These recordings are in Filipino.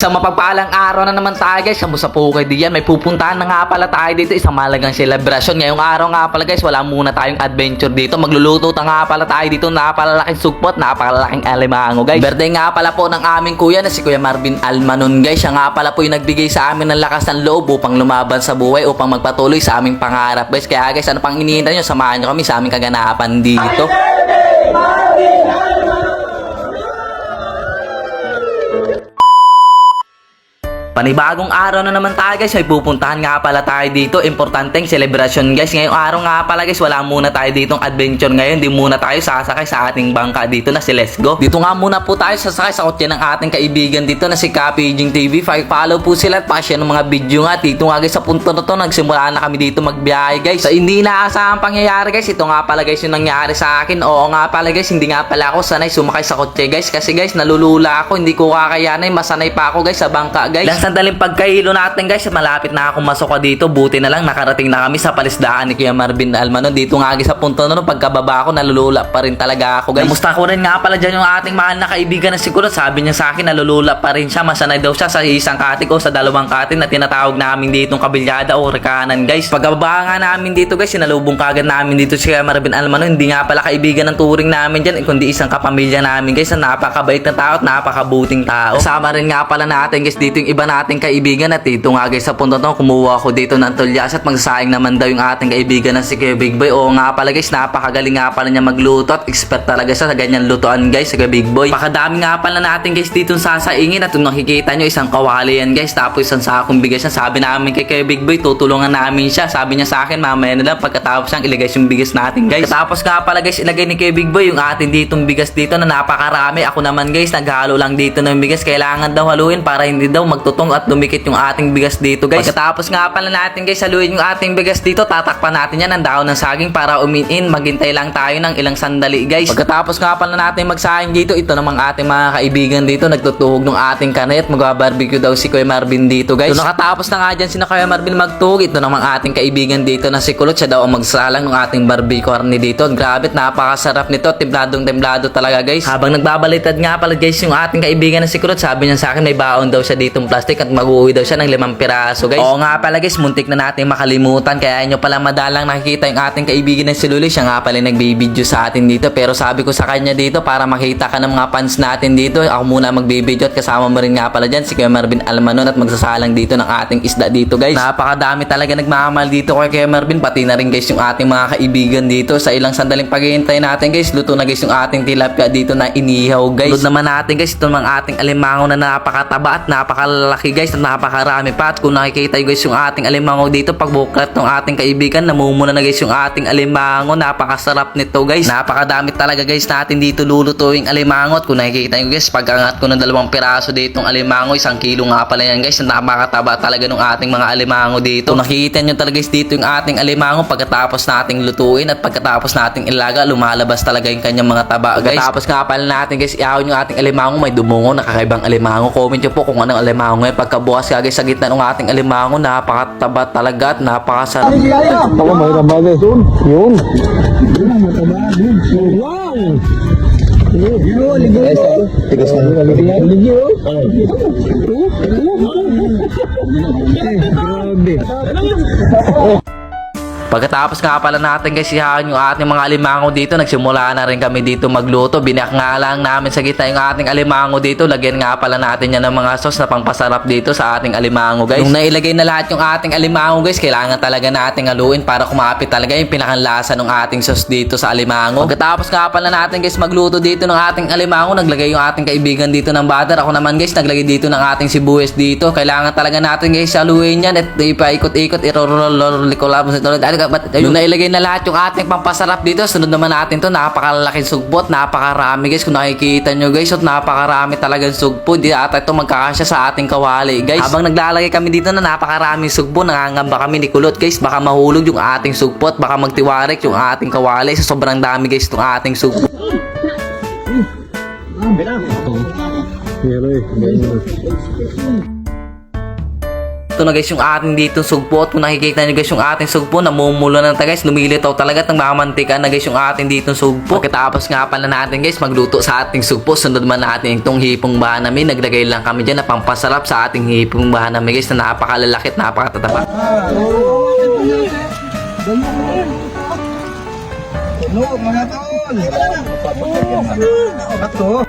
Sa mapagpalang araw na naman tayo guys, sa Musapukay diyan, may pupuntahan na nga pala tayo dito, isang malagang selebrasyon. Ngayong araw nga pala guys, wala muna tayong adventure dito. Magluluto ta nga pala tayo dito, napakalaking sugpot, napakalaking alimango guys. Birthday nga pala po ng aming kuya na si Kuya Marvin Almanon guys. Siya nga pala po yung nagbigay sa amin ng lakas ng loob upang lumaban sa buhay, upang magpatuloy sa aming pangarap guys. Kaya guys, ano pang iniintay nyo, samahan nyo kami sa aming kaganapan dito. Panibagong araw na naman tayo guys, may pupuntahan nga pala tayo dito. Importanteng celebration guys. Ngayong araw nga pala guys, wala muna tayo ditong adventure ngayon. Di muna tayo sasakay sa ating bangka dito na si Let's Go. Dito nga muna po tayo sasakay sa kotse ng ating kaibigan dito na si Copy Jing TV. Follow po sila at pa-share ng mga video nga. Dito nga guys sa punto na to, nagsimula na kami dito magbiyahe guys. Sa hindi naasahang pangyayari guys, ito nga pala guys yung nangyari sa akin. Oo nga pala guys, hindi nga pala ako sanay sumakay sa kotse guys. Kasi guys, nalulula ako. Hindi ko kakayanay. Masanay pa ako guys sa bangka guys. Lang sandaling pagkahilo natin guys, malapit na ako masok dito. Buti na lang nakarating na kami sa palisdaan ni Kuya Marvin Almanon. Dito nga guys sa punto na no, pagkababa ko, nalulula pa rin talaga ako guys. Namusta ko rin nga pala dyan yung ating mahal na kaibigan na si Kulot. Sabi niya sa akin, nalulula pa rin siya. Masanay daw siya sa isang katik o sa dalawang katin na tinatawag namin dito kabilyada o rekanan guys. Pagkababa nga namin dito guys, sinalubong kagad namin dito si Kuya Marvin Almanon. Hindi nga pala kaibigan ng turing namin dyan, eh, kundi isang kapamilya namin guys na napakabait na tao at napakabuting tao. Kasama rin nga pala natin guys dito yung iba nating kaibigan at dito nga guys sa punto to kumuha ako dito ng tulyas at magsaing naman daw yung ating kaibigan na si Kuya Big Boy. Oo nga pala guys, napakagaling nga pala niya magluto at expert talaga siya sa ganyan lutuan guys, si Kuya Big Boy. Pakadami nga pala natin guys dito sasaingin at kung nakikita nyo isang kawali yan guys tapos isang sakong bigas na sabi namin kay Kuya Big Boy tutulungan namin siya. Sabi niya sa akin mamaya na lang pagkatapos siyang ilagay yung bigas natin guys. Tapos nga pala guys ilagay ni Kuya Big Boy yung atin ditong bigas dito na napakarami. Ako naman guys naghalo lang dito ng bigas. Kailangan daw haluin para hindi daw magtutong at dumikit yung ating bigas dito guys. Pagkatapos nga pala natin guys haluin yung ating bigas dito tatakpan natin yan ng dahon ng saging para uminin. Maghintay lang tayo ng ilang sandali guys. Pagkatapos nga pala natin magsahing dito ito namang ating mga kaibigan dito nagtutuhog ng ating kanay at magbabarbecue daw si Kuya Marvin dito guys. So nakatapos na nga dyan si Kuya Marvin magtuhog ito namang ating kaibigan dito na si Kulot siya daw ang magsalang ng ating barbecue karni dito. Grabe napakasarap nito. Templadong templado talaga guys. Habang nagbabalitad nga pala guys yung ating kaibigan na si Kulot sabi niya sa akin may baon daw siya ditong plastic at mag-uwi daw siya ng limang piraso guys. Oo nga pala guys muntik na natin makalimutan kaya nyo pala madalang nakikita yung ating kaibigan na si Luli siya nga pala nagbibideo sa atin dito pero sabi ko sa kanya dito para makita ka ng mga fans natin dito ako muna magbibideo at kasama mo rin nga pala dyan si Kuya Marvin Almanon at magsasalang dito ng ating isda dito guys. Napakadami talaga nagmamahal dito kay Kuya Marvin pati na rin guys yung ating mga kaibigan dito sa ilang sandaling paghihintay natin guys luto na guys yung ating tilapia dito na inihaw guys. Load naman natin guys ito mga ating alimango na napakataba at napakalaki guys at napakarami pa. At kung nakikita nyo guys yung ating alimango dito pag buklat ng ating kaibigan namumuna na guys yung ating alimango. Napakasarap nito guys. Napakadami talaga guys natin dito lulutuing alimango. At kung nakikita nyo guys pag angat ko ng dalawang piraso ditong alimango isang kilo nga pala yan guys. Napakataba talaga ng ating mga alimango dito. Nakikita nyo talaga guys dito yung ating alimango pagkatapos nating lutuin at pagkatapos nating ilaga lumalabas talaga yung kanyang mga taba guys. Pagkatapos nga pala natin guys iahon yung ating alimango may dumungo nakakaibang alimango. Comment nyo po kung anong alimango yan pagkabukas ka guys sa gitna ng ating alimango napakataba talaga at napakasarap Ako, may ramagay. Yun. Yun. Wow! Ligo, ligo. Tigas na. Ligo. Grabe. Pagkatapos nga pala natin guys ihahan yung ating mga alimango dito, nagsimula na rin kami dito magluto. Binak nga lang namin sa gitna yung ating alimango dito. Lagyan nga pala natin yan ng mga sauce na pangpasarap dito sa ating alimango guys. Nung nailagay na lahat yung ating alimango guys, kailangan talaga nating haluin para kumapit talaga yung pinakanlasa ng ating sauce dito sa alimango. Pagkatapos nga pala natin guys magluto dito ng ating alimango, naglagay yung ating kaibigan dito ng butter. Ako naman guys, naglagay dito ng ating sibuyas dito. Kailangan talaga natin guys haluin yan at ipaikot-ikot, irorololikolabos ito. Nung nailagay na lahat yung ating pampasarap dito, sunod naman natin to, napakalaking sugbot, napakarami guys. Kung nakikita nyo guys, at napakarami talagang sugpo. Di ata ito magkakasya sa ating kawali guys. Habang naglalagay kami dito na napakaraming sugpo, nangangamba kami ni Kulot guys. Baka mahulog yung ating sugpo at baka magtiwarik yung ating kawali sa sobrang dami guys itong ating sugpo. Pero eh. Ito na guys yung ating dito sugpo at kung nakikita nyo guys yung ating sugpo namumulo na ta guys lumilitaw talaga at nagmamantika na guys yung ating dito sugpo. Pagkatapos nga pala natin guys magluto sa ating sugpo sunod man natin itong hipong banami naglagay lang kami dyan na pampasarap sa ating hipong banami guys na napakalalaki at napakatataba. No, mga tol.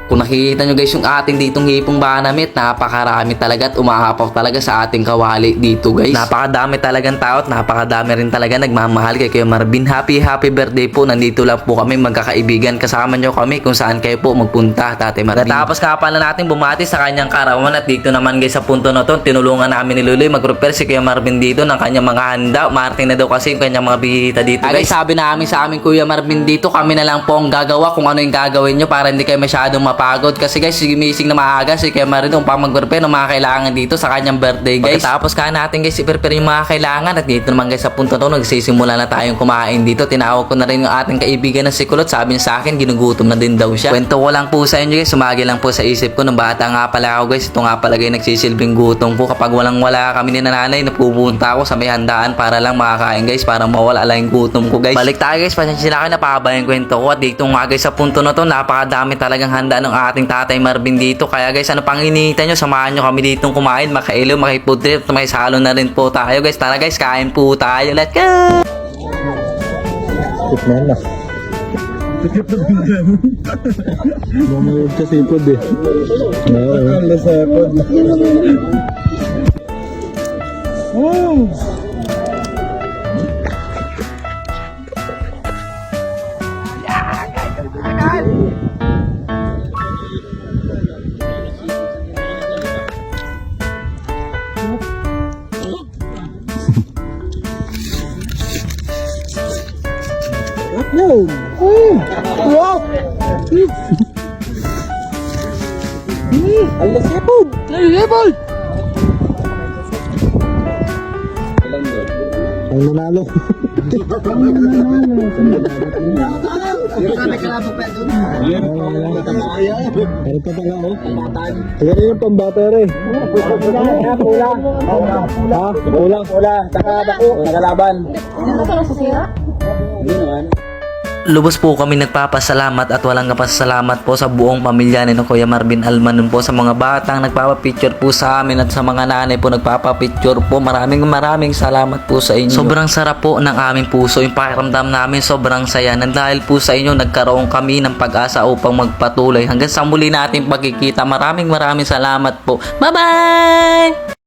Kung nakikita nyo guys yung ating ditong hipong banamit, napakarami talaga at umahapaw talaga sa ating kawali dito guys. Napakadami talagang tao at napakadami rin talaga nagmamahal kay Kuya Marvin. Happy happy birthday po. Nandito lang po kami magkakaibigan. Kasama nyo kami kung saan kayo po magpunta, Tate Marvin. Tapos nga pala natin bumati sa kanyang karawan at dito naman guys sa punto na to, tinulungan namin ni Luloy mag-prepare si Kuya Marvin dito ng kanyang mga handa. Martin na daw kasi yung kanyang mga bihita dito guys. sabi namin sa amin Kuya Marvin dito, kami na lang po ang gagawa kung ano yung gagawin nyo para hindi kayo masyadong mapagod. Kasi guys, gimising na maaga si Kuya Marvin upang mag-prepare ng mga kailangan dito sa kanyang birthday guys. Tapos ka natin guys, i-prepare yung mga kailangan at dito naman guys sa punto to, nagsisimula na tayong kumain dito. Tinawag ko na rin yung ating kaibigan na si Kulot. Sabi niya sa akin, ginugutom na din daw siya. Kwento ko lang po sa inyo guys, sumagi lang po sa isip ko nung bata nga pala ako guys. Ito nga pala guys, nagsisilbing gutom ko. Kapag walang wala kami ni nanay, napupunta ako sa may handaan para lang makakain guys, para mawala lang yung gutom ko guys. Balik tayo guys, pasensya na kayo, napahaba yung kwento ko. At dito nga guys, sa punto na to, napakadami talagang handa ng ating tatay Marvin dito. Kaya guys, ano pang hinihintay nyo, samahan nyo kami dito kumain, makailo, makifood trip, may salo na rin po tayo guys. Tara guys, kain po tayo. Let's go! Tikman na. Mamayag sa sipod eh. Oo. Ang lasapod. Wow! Ang lasapod! Ang lasapod! Ang nanalo. Pero pa pala oh. Rin yung pambata rin. Kulang. Ha? Kulang. Kulang. Taka dako. Nakalaban. Lubos po kami nagpapasalamat at walang kapasalamat po sa buong pamilya ni Kuya Marvin Almanon po sa mga batang nagpapapicture po sa amin at sa mga nanay po nagpapapicture po. Maraming maraming salamat po sa inyo. Sobrang sarap po ng aming puso. Yung pakiramdam namin sobrang saya. Nang dahil po sa inyo nagkaroon kami ng pag-asa upang magpatuloy. Hanggang sa muli nating pagkikita. Maraming maraming salamat po. Bye-bye!